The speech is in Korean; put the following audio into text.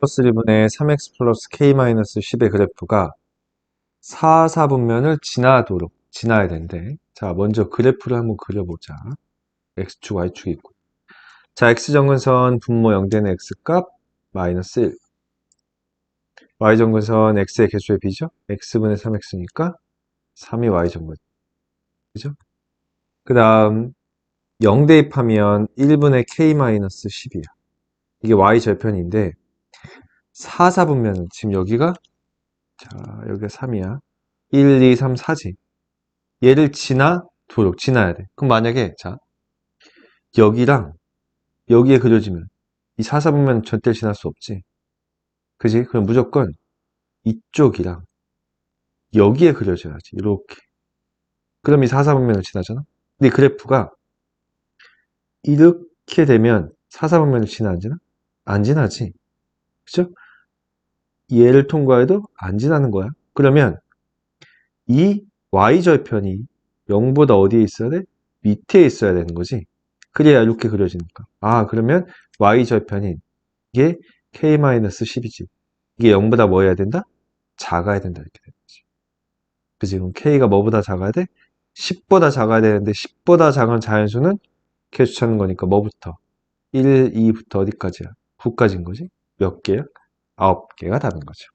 플러스 1분의 3x 플러스 k 마이너스 10의 그래프가 4, 4분면을 지나도록 지나야 된대. 자, 먼저 그래프를 한번 그려보자. x축, y축이 있고. 자, x정근선 분모 0되는 x값 마이너스 1. y정근선 x의 개수의 b죠? x분의 3x니까 3이 y정근. 그죠? 그 다음 0 대입하면 1분의 k 마이너스 10이야. 이게 y절편인데 4, 4분면은 지금 여기가? 자 여기가 3이야. 1, 2, 3, 4지. 얘를 지나도록 지나야 돼. 그럼 만약에 자 여기랑 여기에 그려지면 이 4, 4분면 절대 지날 수 없지. 그지? 그럼 무조건 이쪽이랑 여기에 그려져야지. 이렇게. 그럼 이 4, 4분면을 지나잖아? 근데 이 그래프가 이렇게 되면 4, 4분면을 지나 안 지나? 안 지나지. 그죠? 얘를 통과해도 안 지나는 거야. 그러면 이 y절편이 0보다 어디에 있어야 돼? 밑에 있어야 되는 거지. 그래야 이렇게 그려지니까. 아, 그러면 y절편인 이게 k-10이지. 이게 0보다 뭐 해야 된다? 작아야 된다. 이렇게 되는 거지. 그지? 그럼 k가 뭐보다 작아야 돼? 10보다 작아야 되는데 10보다 작은 자연수는 개수 찾는 거니까 뭐부터? 1, 2부터 어디까지야? 9까지인 거지? 몇 개야? 9개가 다는 거죠.